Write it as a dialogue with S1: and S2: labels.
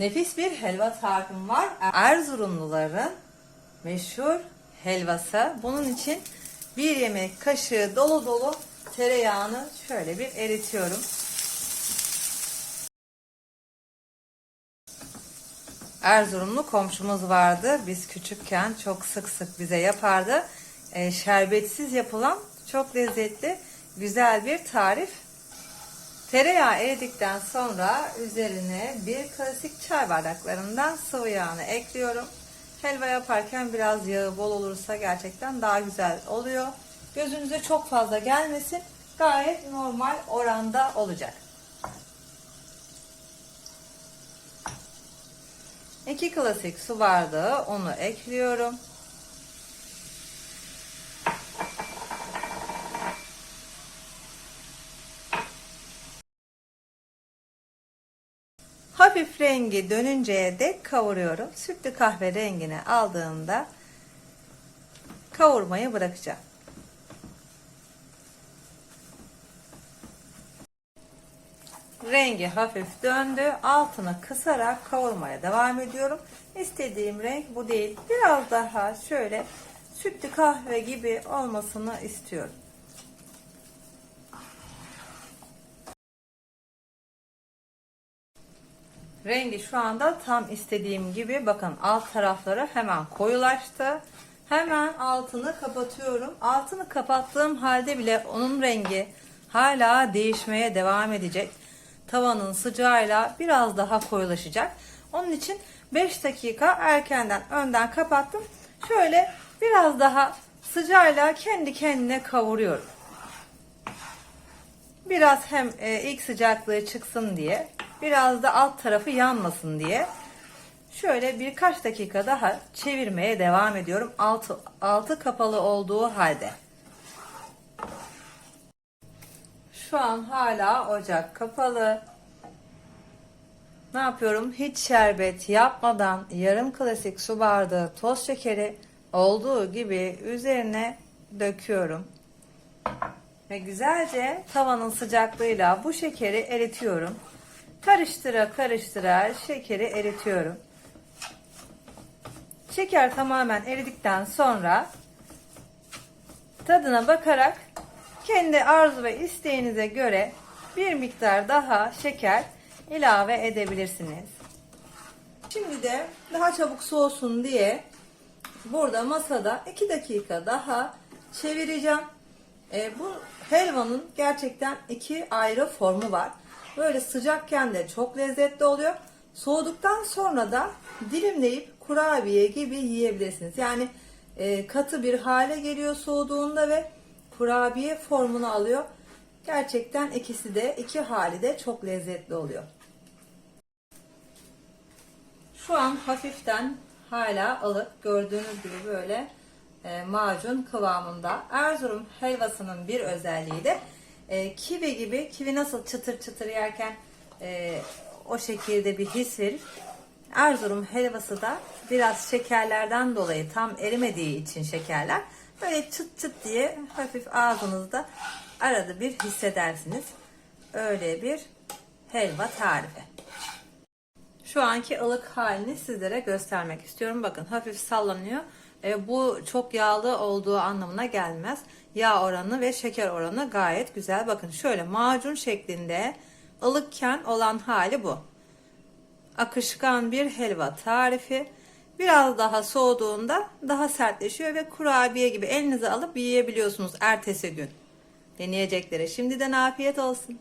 S1: Nefis bir helva tarifim var. Erzurumluların meşhur helvası. Bunun için bir yemek kaşığı dolu dolu tereyağını şöyle bir eritiyorum. Erzurumlu komşumuz vardı. Biz küçükken çok sık sık bize yapardı. Ee, şerbetsiz yapılan çok lezzetli, güzel bir tarif. Tereyağı eridikten sonra üzerine bir klasik çay bardaklarından sıvı yağını ekliyorum. Helva yaparken biraz yağı bol olursa gerçekten daha güzel oluyor. Gözünüze çok fazla gelmesin. Gayet normal oranda olacak. 2 klasik su bardağı onu ekliyorum. Hafif rengi dönünceye dek kavuruyorum. Sütlü kahve rengini aldığında kavurmayı bırakacağım. Rengi hafif döndü. Altını kısarak kavurmaya devam ediyorum. İstediğim renk bu değil. Biraz daha şöyle sütlü kahve gibi olmasını istiyorum. Rengi şu anda tam istediğim gibi. Bakın alt tarafları hemen koyulaştı. Hemen altını kapatıyorum. Altını kapattığım halde bile onun rengi hala değişmeye devam edecek. Tavanın sıcağıyla biraz daha koyulaşacak. Onun için 5 dakika erkenden önden kapattım. Şöyle biraz daha sıcağıyla kendi kendine kavuruyorum. Biraz hem e, ilk sıcaklığı çıksın diye, biraz da alt tarafı yanmasın diye. Şöyle birkaç dakika daha çevirmeye devam ediyorum. Altı, altı kapalı olduğu halde. Şu an hala ocak kapalı. Ne yapıyorum? Hiç şerbet yapmadan yarım klasik su bardağı toz şekeri olduğu gibi üzerine döküyorum. Ve güzelce tavanın sıcaklığıyla bu şekeri eritiyorum. Karıştıra karıştıra şekeri eritiyorum. Şeker tamamen eridikten sonra tadına bakarak kendi arzu ve isteğinize göre bir miktar daha şeker ilave edebilirsiniz. Şimdi de daha çabuk soğusun diye burada masada 2 dakika daha çevireceğim. E, bu helvanın gerçekten iki ayrı formu var. Böyle sıcakken de çok lezzetli oluyor. Soğuduktan sonra da dilimleyip kurabiye gibi yiyebilirsiniz. Yani e, katı bir hale geliyor soğuduğunda ve kurabiye formunu alıyor. Gerçekten ikisi de iki hali de çok lezzetli oluyor. Şu an hafiften hala ılık gördüğünüz gibi böyle e, macun kıvamında. Erzurum helvasının bir özelliği de e, kivi gibi kivi nasıl çıtır çıtır yerken e, o şekilde bir his verir. Erzurum helvası da biraz şekerlerden dolayı tam erimediği için şekerler böyle çıt çıt diye hafif ağzınızda arada bir hissedersiniz. Öyle bir helva tarifi. Şu anki ılık halini sizlere göstermek istiyorum. Bakın hafif sallanıyor. E, bu çok yağlı olduğu anlamına gelmez. Yağ oranı ve şeker oranı gayet güzel. Bakın şöyle macun şeklinde ılıkken olan hali bu. Akışkan bir helva tarifi. Biraz daha soğuduğunda daha sertleşiyor ve kurabiye gibi elinize alıp yiyebiliyorsunuz ertesi gün. Deneyeceklere şimdiden afiyet olsun.